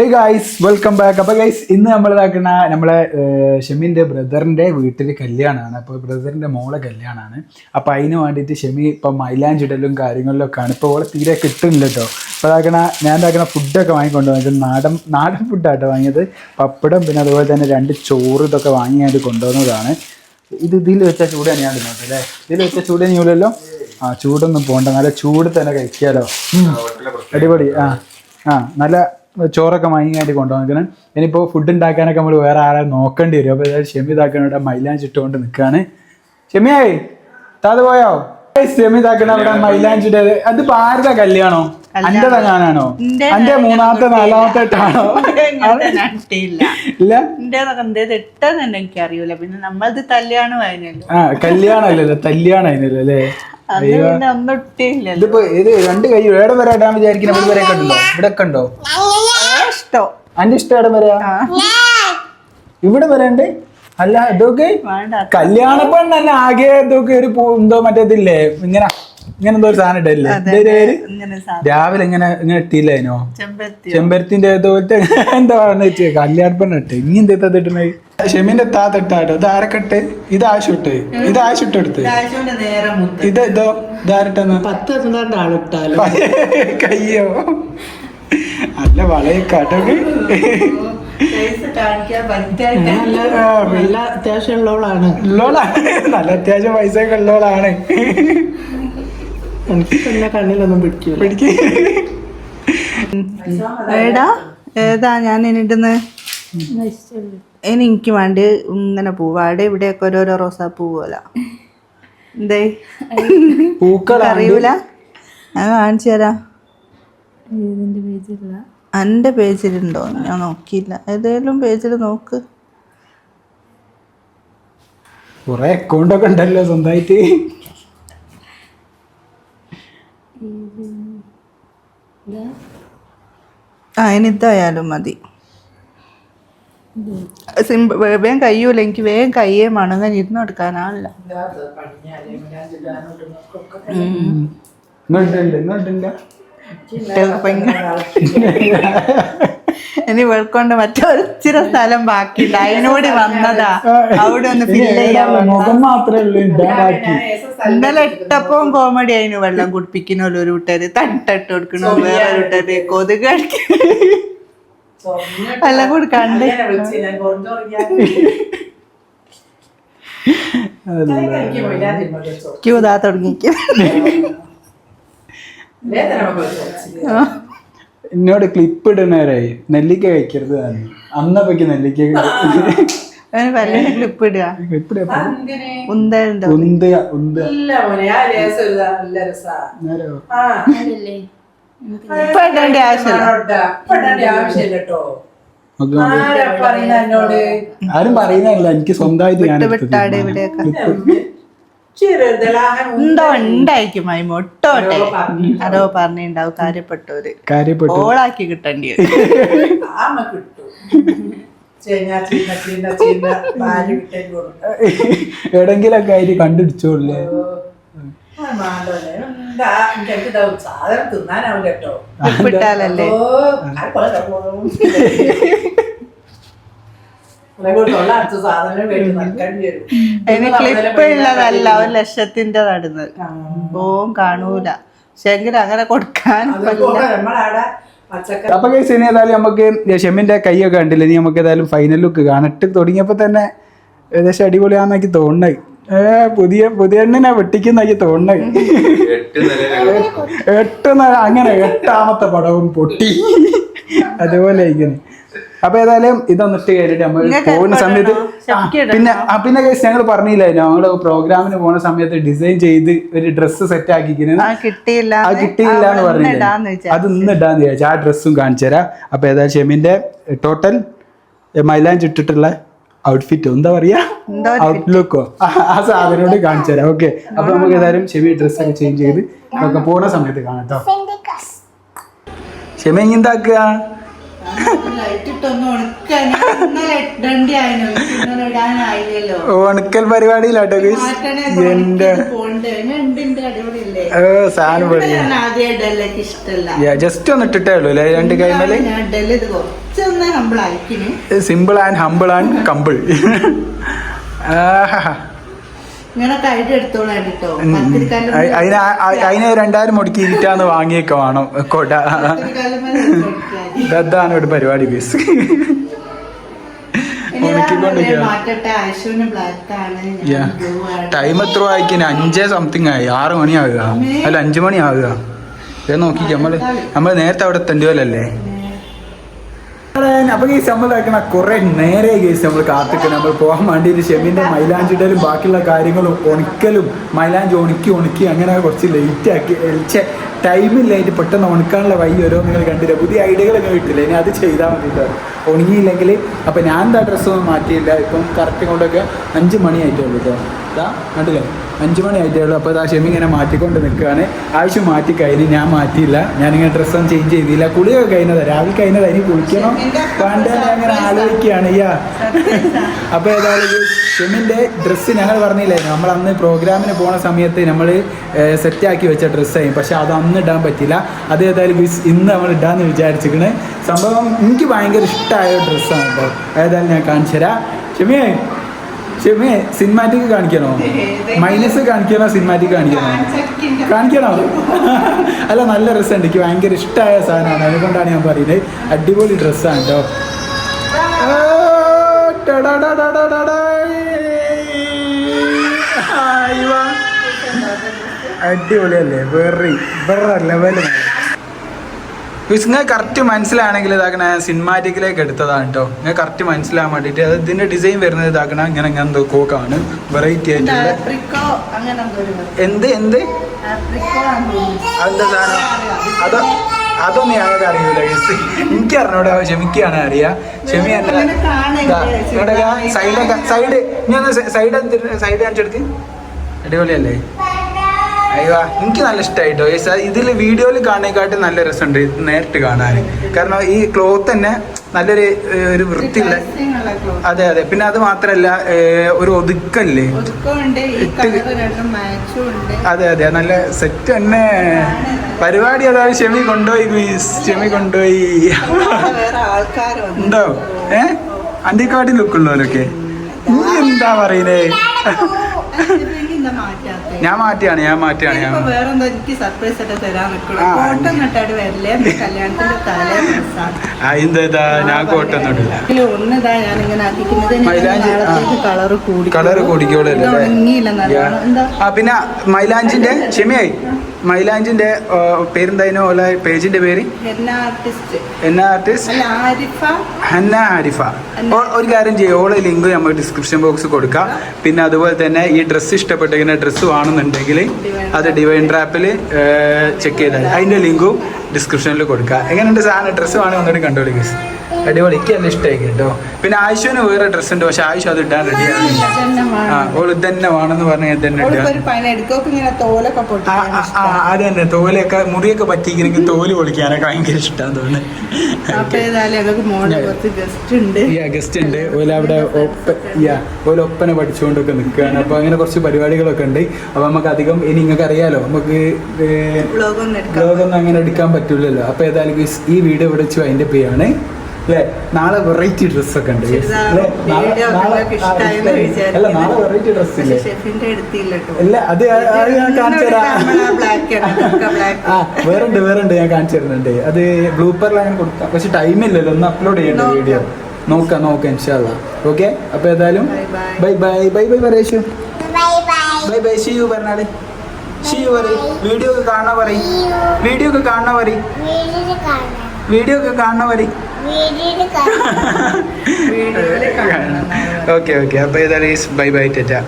ഹേ guys welcome back അപ്പൊ guys ഇന്ന് നമ്മൾ ഇതാക്കുന്ന നമ്മളെ ഷെമിന്റെ ബ്രദറിന്റെ വീട്ടിൽ കല്യാണമാണ് അപ്പോൾ ബ്രദറിന്റെ മോളെ കല്യാണമാണ് അപ്പൊ അതിന് വേണ്ടിയിട്ട് ഷെമി ഇപ്പൊ മൈലാഞ്ചിടലും ആണ് ഇപ്പോൾ ഓളെ തീരെ കിട്ടുന്നില്ല കേട്ടോ അപ്പോൾ ഇതാക്കണ ഞാൻ ഇതാക്കണ ഫുഡൊക്കെ വാങ്ങിക്കൊണ്ട് വന്നത് നാടൻ നാടൻ ഫുഡാട്ടോ വാങ്ങിയത്. പപ്പടം പിന്നെ അതുപോലെ തന്നെ രണ്ട് ചോറ് ഇതൊക്കെ വാങ്ങിയായിട്ട് കൊണ്ടുവന്നതാണ്. ഇത് ഇതിൽ വെച്ച ചൂട് തന്നെയാണ് നോട്ടെ അല്ലേ? ഇതിൽ വെച്ച ചൂട് തന്നെയല്ലോ ആ ചൂടൊന്നും പോകണ്ട നല്ല ചൂട് തന്നെ കഴിക്കാലോ. അടിപൊളി. ആ ആ നല്ല ചോറൊക്കെ വാങ്ങിയായിട്ട് കൊണ്ടുവന്നിരിക്കണം ഇനിയിപ്പോൾ ഫുഡ് ഉണ്ടാക്കാനൊക്കെ നമ്മൾ വേറെ ആരെ നോക്കേണ്ടി വരും. അപ്പോൾ ഏതായാലും ഷെമി ഇതാക്കണ ഇവിടെ മൈലാഞ്ചി ഇട്ടുകൊണ്ട് നിൽക്കുകയാണ് ഷെമിയായി താത് പോയോ? ഷെമി ഇതാക്കണ അവിടെ മൈലാഞ്ചിട്ട് അത് ഭാരത കല്യാണോ? അന്റെ തങ്ങാനാണോ? അന്റെ മൂന്നാമത്തെ നാലാമത്തെ ആണോ ഇല്ല. ഇട്ടെന്ന് എനിക്ക് അറിയൂല പിന്നെ നമ്മളത് കല്യാണമായിരുന്നല്ലോ ആ കല്യാണം അല്ലല്ലോ കല്യാണം അതിനല്ലോ അല്ലേ ഇതിപ്പോ ഇത് രണ്ട് കൈ ഏടെ വരെ ഇടാൻ വിചാരിക്കുന്ന ഇവിടെ വരെ ഉണ്ടോ? ഇവിടെ ഉണ്ടോ? ഇഷ്ടോ. അന്റെ ഇഷ്ടം എവിടെ വരെയാ ഇവിടെ വരെ ഉണ്ട്? അല്ല ഇതൊക്കെ വേണ്ട. കല്യാണ പെണ്ണല്ല ആകെ ഇതൊക്കെ ഒരു പൂന്തോ മറ്റേതില്ലേ ഇങ്ങനെ ഇങ്ങനെ എന്തോ ഒരു സാധനം ഇടല്ലേ രാവിലെ ഇങ്ങനെ ഇങ്ങനെ ഇട്ടില്ലേനോ അതിനോ ചെമ്പരത്തിന്റെ ഇതുപോലത്തെ എന്താ പറയുന്നത് കല്യാണ പെണ്ണ ഇട്ട്. ഇനി എന്താ ഇട്ടുന്നത് ഷെമിന്റെ താ തട്ടാട്ടോ ഇത് ആരക്കട്ട് ഇത് ആശുട്ട് ഇത് ആശുട്ട് എടുത്ത്. ആഴ്ചയുടെ നേരെ മുത്ത്. ഇത് ഇതോ ഇതാരട്ടെന്ന് പത്ത് കയ്യോ. നല്ല അത്യാവശ്യമുള്ളവളാണ് ഉള്ളോളാണ് നല്ല അത്യാവശ്യം പൈസ ഒക്കെ എനിക്ക് കണ്ണിലൊന്നും പിടിക്ക്. ഏടാ ഏതാ ഞാൻ എന്നിട്ടെന്ന് ഇനി എനിക്ക് വേണ്ടി ഇങ്ങനെ പൂവ്. അവിടെ ഇവിടെയൊക്കെ ഓരോരോ റോസാ പോലെ. എന്തേ പൂക്കൾ അറിയൂല ഞാൻ കാണിച്ചു തരാം. എന്റെ പേജിലുണ്ടോ? ഞാൻ നോക്കിയില്ല. ഏതെങ്കിലും പേജിൽ നോക്ക്. കുറെ അക്കൗണ്ട് ഒക്കെ ഉണ്ടല്ലോ സ്വന്തമായിട്ട്. ആ ഇനിതായാലും മതി. സിമ്പിൾ വേഗം കഴിയൂല എനിക്ക് വേഗം കയ്യെ മണങ്ങൻ ഇരുന്ന് എടുക്കാനാണല്ല. ഇങ്ങോട്ടുണ്ട് ഇങ്ങോട്ടുണ്ട് ഇനി വെൾക്കൊണ്ട് മറ്റൊരിച്ചിരി സ്ഥലം ബാക്കിയില്ല അതിനോട് വന്നതാ. അവിടെ ഒന്ന് ഫില്ല് ചെയ്യാൻ ബാക്കി. ഇന്നലെ ഇട്ടപ്പം കോമഡി അതിന് വെള്ളം കുടിപ്പിക്കുന്ന ഒരു കൂട്ടര് തട്ടിട്ട് കൊടുക്കണു വേറെ കൂട്ടര് കൊതുക് കൂടി കണ്ട്. ക്യൂ താ തുടങ്ങിക്കും എന്നോട് ക്ലിപ്പ് ഇടുന്നവരായി നെല്ലിക്ക കഴിക്കരുത് തന്നെ അന്നപ്പയ്ക്ക് നെല്ലിക്ക ക്ലിപ്പ് ഇടുക. ഇടേണ്ട ആവശ്യമില്ല. ആരും പറയുന്നില്ല എനിക്ക് സ്വന്തമായിട്ട് ഞാൻ എടുത്ത വിട്ടാടെ തീരുമാനം. ഇവിടെയൊക്കെ ഉണ്ടോ ഉണ്ടായിരിക്കും മൈമ. ഒട്ടോട്ടെ. അതോ പറഞ്ഞിണ്ടാവും കാര്യപ്പെട്ടവര്. കാര്യപ്പെട്ടു. ഓളാക്കി കിട്ടേണ്ടി എവിടെങ്കിലൊക്കെ ആയിട്ട് കണ്ടുപിടിച്ചോളേ സാധനം തിന്നാനാവും കേട്ടോ ഉപ്പിട്ടാലല്ലേ സാധനം വേണ്ടി നടക്കേണ്ടി വരും അതിന് ക്ലിപ്പ് ഉള്ളതല്ല ഒരു ലക്ഷത്തിന്റെ നടുന്നത് ഓം കാണൂല. ശങ്കര അങ്ങനെ കൊടുക്കാൻ അപ്പൊ കേസ് ഇനി ഏതായാലും നമുക്ക് ഷെമിന്റെ കൈയൊക്കെ കണ്ടില്ല? ഇനി നമുക്ക് ഏതായാലും ഫൈനൽ ലുക്ക് കാണട്ട് തുടങ്ങിയപ്പോ തന്നെ ഏകദേശം അടിപൊളിയാന്നൊക്കെ തോന്നണേ ഏ പുതിയ പുതിയ എണ്ണിനെ വെട്ടിക്കുന്നൊക്കെ തോന്നണേ എട്ട് നില അങ്ങനെ എട്ടാമത്തെ പടവും പൊട്ടി. അതുപോലെ ഇരിക്കുന്നു. അപ്പൊ ഏതായാലും ഇതൊന്നിട്ട് കഴിഞ്ഞിട്ട് നമ്മൾ പോകുന്ന സമയത്ത്. പിന്നെ ആ, പിന്നെ കേസ് ഞങ്ങൾ പറഞ്ഞില്ലായിരുന്നു ഞങ്ങൾ പ്രോഗ്രാമിന് പോണ സമയത്ത് ഡിസൈൻ ചെയ്ത് ഒരു ഡ്രസ്സ് സെറ്റ് ആക്കിക്കുന്നത് ആ കിട്ടിയില്ല ആ കിട്ടിയില്ല എന്ന് പറഞ്ഞു അത് ഇന്ന് ഇടാന്ന് വിചാരിച്ചു. ആ ഡ്രസ്സും കാണിച്ചു തരാം. അപ്പൊ ഏതായാലും ഷെമിന്റെ ടോട്ടൽ മൈലാഞ്ച് ഇട്ടിട്ടുള്ള ഔട്ട്ഫിറ്റ് എന്താ പറയാ? ഔട്ട്ലുക്കോ ആ സാധനോട് കാണിച്ചു തരാം. ഓക്കെ അപ്പൊ നമുക്ക് ഏതായാലും ഷെമി ഡ്രസ് ഒക്കെ ചേഞ്ച് ചെയ്ത് നമുക്ക് പോണ സമയത്ത് കാണാം കേട്ടോ ഷെമി എന്താക്കുക ഉണക്കൽ പരിപാടിയിലാട്ടോ എന്റെ സാധനം ഇഷ്ടല്ല. ജസ്റ്റ് ഒന്ന് ഇട്ടിട്ടേ ഉള്ളൂ അല്ലേ? രണ്ട് കൈമൽ? സിമ്പിൾ ആൻഡ് ഹമ്പിൾ ആൻഡ് കമ്പിൾ കേട്ടോ അതിന് രണ്ടായിരം മുടക്കി ഇരിക്കാന്ന് വാങ്ങിയൊക്കെ വേണം കൊട. ഇതാണ് ഒരു പരിപാടി ബീസ് ടൈം എത്ര ആയിക്കിന് അഞ്ചേ സംതിങ് ആയി. ആറ് മണിയാവുക. അല്ല അഞ്ചു മണി ആവുക ഇത് നോക്കിക്കോ നമ്മൾ നമ്മൾ നേരത്തെ അവിടെ എത്തേണ്ടി പോലല്ലേ? അപ്പൊ ഈ നമ്മളാക്കണ കുറെ നേരെ കേസ് നമ്മൾ കാത്തിക്കണം നമ്മൾ പോകാൻ വേണ്ടിയിട്ട് ഷെമിന്റെ മൈലാഞ്ചിടലും ബാക്കിയുള്ള കാര്യങ്ങളും ഉണക്കലും മൈലാഞ്ചി ഉണക്കി ഉണക്കി അങ്ങനെ കുറച്ച് ലേറ്റ് ആക്കി. ഛെ, ടൈമില്ലായിട്ട് പെട്ടെന്ന് ഉണക്കാനുള്ള വഴി ഓരോ നിങ്ങൾ കണ്ടില്ല? പുതിയ ഐഡിയകളൊക്കെ കിട്ടില്ല ഇനി അത് ചെയ്താൽ മതി ഉണങ്ങിയില്ലെങ്കിൽ അപ്പം ഞാൻ എന്താ ഡ്രസ്സൊന്നും മാറ്റിയില്ല. ഇപ്പം കറക്റ്റ് കൊണ്ടൊക്കെ അഞ്ച് മണി ആയിട്ടേ ഉള്ളൂ കേട്ടോ ഇതാ കണ്ടില്ലേ? അഞ്ച് മണി ആയിട്ടേ ഉള്ളൂ. അപ്പോൾ ഇതാ ഷെമി ഇങ്ങനെ മാറ്റിക്കൊണ്ട് നിൽക്കുകയാണ്. ആവശ്യം മാറ്റി കഴിഞ്ഞ് ഞാൻ മാറ്റിയില്ല. ഞാനിങ്ങനെ ഡ്രസ്സൊന്നും ചേഞ്ച് ചെയ്തില്ല. കുളിയൊക്കെ കഴിഞ്ഞതാ. രാവിലെ കഴിഞ്ഞതാ. ഇനി കുളിക്കണം. പണ്ട് ഇങ്ങനെ അങ്ങനെ ആലോചിക്കുകയാണ്. യാ അപ്പോൾ ഏതായാലും ഷെമിന്റെ ഡ്രസ്സ് ഞങ്ങൾ പറഞ്ഞില്ലേ? നമ്മൾ അന്ന് പ്രോഗ്രാമിന് പോണ സമയത്ത് നമ്മൾ സെറ്റാക്കി വെച്ച ഡ്രസ്സായി പക്ഷെ അത് അന്ന് ഇടാൻ പറ്റില്ല. അത് ഏതായാലും ഇന്ന് നമ്മൾ ഇടാമെന്ന് വിചാരിച്ചിരിക്കണ്. സംഭവം എനിക്ക് ഭയങ്കര ഇഷ്ടമായ ഡ്രസ്സാണ് കേട്ടോ. ഏതായാലും ഞാൻ കാണിച്ചു തരാം. ഷെമിയെ ഷെമിയെ സിനിമാറ്റിക് കാണിക്കണോ? മൈനസ് കാണിക്കണോ സിനിമാറ്റിക് കാണിക്കണോ? കാണിക്കണോ? അല്ല നല്ല ഡ്രസ്സുണ്ട് എനിക്ക് ഭയങ്കര ഇഷ്ടമായ സാധനമാണ്. അതുകൊണ്ടാണ് ഞാൻ പറയുന്നത്. അടിപൊളി ഡ്രസ്സാണ് കേട്ടോ. അടിപൊളിയല്ലേ. വെറ. ലെവലാണ് വേറെ വേറെ ലെവൽ നിങ്ങൾ കറക്റ്റ് മനസ്സിലാണെങ്കിൽ ഇതാക്കണ സിനിമാറ്റിക്കിലേക്ക് എടുത്തതാണ് കേട്ടോ നിങ്ങൾ കറക്റ്റ് മനസ്സിലാൻ വേണ്ടിയിട്ട് അത് ഇതിന്റെ ഡിസൈൻ വരുന്നത് ഇതാക്കണ ഇങ്ങനെ ഇങ്ങനെ എന്തോ കോക്കാണ് വെറൈറ്റി ആയിട്ടുള്ള അങ്ങനെ എന്തോ എന്ത്. അതെന്താ സാധനം? അതോ അതൊന്നും ഞങ്ങൾക്ക് അറിയൂല എനിക്ക് അറിഞ്ഞൂടെ ക്ഷമിക്കാണ് അറിയാ. ക്ഷമി സൈഡ് സൈഡൊക്കെ സൈഡ് സൈഡ് സൈഡ് കാണിച്ചെടുക്ക്. അടിപൊളിയല്ലേ? അയ്യോ എനിക്ക് നല്ല ഇഷ്ടമായിട്ടോ ഇതിൽ വീഡിയോയിൽ കാണുന്നതിനെക്കാട്ടും നല്ല രസമുണ്ട് ഇത് നേരിട്ട് കാണാൻ. കാരണം ഈ ക്ലോത്ത് തന്നെ നല്ലൊരു ഒരു വൃത്തിയുള്ള അതെ അതെ. പിന്നെ അത് മാത്രല്ല ഒരു ഒതുക്കല്ലേ അതെ അതെ. നല്ല സെറ്റ് തന്നെ. പരിപാടി അതായത് ഷെമി കൊണ്ടുപോയി മീസ് ഷെമി കൊണ്ടുപോയി. ഉണ്ടോ? ഏ? അണ്ടിക്കാട്ടി ലുക്കുള്ളവരൊക്കെ നീ എന്താ പറയുന്നേ? ഞാൻ മാറ്റിയാണ് ഞാൻ മാറ്റിയാണ് ഞാൻ വേറെന്താ എനിക്ക് സർപ്രൈസ് ആയിട്ട് തരാൻ നിൽക്കണം ആ. കോട്ടം നട്ടാട് വരില്ലേ? എന്റെ കല്യാണത്തിന്റെ തലേ ആ എന്താ ഞാൻ ഒന്നിതാ ഞാൻ ഇങ്ങനെ ആക്കിക്കുന്നത് കൂടി കളറ് കൂടിക്കോളൂ. എന്താ? ആ പിന്നെ മൈലാഞ്ചിന്റെ ക്ഷമയായി. മൈലാഞ്ചിന്റെ പേരെന്തായിരുന്നു ഓല? പേജിന്റെ പേര്? എന്ന ആർട്ടിസ്റ്റ്. ഹന്ന ആരിഫ? ഒരു കാര്യം ചെയ്യും. ഓളെ ലിങ്ക് നമ്മൾ ഡിസ്ക്രിപ്ഷൻ ബോക്സ് കൊടുക്കാം. പിന്നെ അതുപോലെ തന്നെ ഈ ഡ്രസ്സ് ഇഷ്ടപ്പെട്ടിങ്ങനെ ഡ്രസ്സ് വേണമെന്നുണ്ടെങ്കിൽ അത് ഡിവൈൻ ട്രാപ്പിൽ ചെക്ക് ചെയ്താൽ അതിന്റെ ലിങ്കും ഡിസ്ക്രിപ്ഷനിൽ കൊടുക്കുക എങ്ങനെയുണ്ട് സാധനം? ഡ്രസ്സ് വേണമെങ്കിൽ ഒന്നുകൂടി കണ്ടോളി അടിപൊളി. എനിക്ക് നല്ല ഇഷ്ടമായി കേട്ടോ. പിന്നെ ആയിഷുവിന് വേറെ ഡ്രസ്സ് ഉണ്ട്. പക്ഷെ ആയുഷ് അത് ഇടാൻ റെഡിയാണ് ഇതന്നെ ആ. ഓൾ ഇത് തന്നെ വേണമെന്ന് പറഞ്ഞാൽ ഇത് തന്നെ അത് തന്നെ. തോലൊക്കെ മുറിയൊക്കെ പറ്റിയിരിക്കും തോൽ പൊളിക്കാനൊക്കെ ഭയങ്കര ഇഷ്ടമാണ് തോന്നുന്നത് ഗസ്റ്റ് ഉണ്ട്. ഓല അവിടെ ഓല ഒപ്പന പഠിച്ചുകൊണ്ടൊക്കെ നിൽക്കുകയാണ്. അപ്പൊ അങ്ങനെ കുറച്ച് പരിപാടികളൊക്കെ ഉണ്ട്. അപ്പൊ നമുക്ക് അധികം ഇനി നിങ്ങൾക്ക് അറിയാലോ നമുക്ക് ബ്ലോഗൊന്നും അങ്ങനെ എടുക്കാൻ പറ്റില്ലല്ലോ അപ്പൊ ഏതായാലും ഈ വീഡിയോ ഇവിടെ വെച്ച് അതിന്റെ പേയാണ് അല്ലേ നാളെ വെറൈറ്റി ഡ്രസ്സൊക്കെ ഉണ്ട്. അല്ല നാളെ ഇല്ല? അല്ല അത് അത് ഞാൻ കാണിച്ചു തരാം. ബ്ലാക്ക് ആണ് ബ്ലാക്ക് ആ വേറുണ്ട് വേറുണ്ട് ഞാൻ കാണിച്ചു തരുന്നുണ്ട്. അത് ബ്ലൂപ്പറിൽ അങ്ങനെ കൊടുക്കാം. പക്ഷെ ടൈം ഇല്ലല്ലോ ഒന്ന് അപ്ലോഡ് ചെയ്യേണ്ട വീഡിയോ നോക്കാം നോക്കാം ഇൻഷാല്ല ഓക്കെ അപ്പൊ ഏതായാലും ബൈ ബൈ ബൈ ബൈ പറയൂ ബൈ ബൈ ഷിയു പറഞ്ഞാൽ ഷിയു പറയും വീഡിയോ ഒക്കെ കാണാൻ പറയും വീഡിയോ ഒക്കെ കാണാൻ പറയും വീഡിയോ ഒക്കെ കാണാൻ പറയും ഓക്കെ ഓക്കെ. അപ്പൊ ഏതായാലും ബൈ ബൈ ടെറ്റ.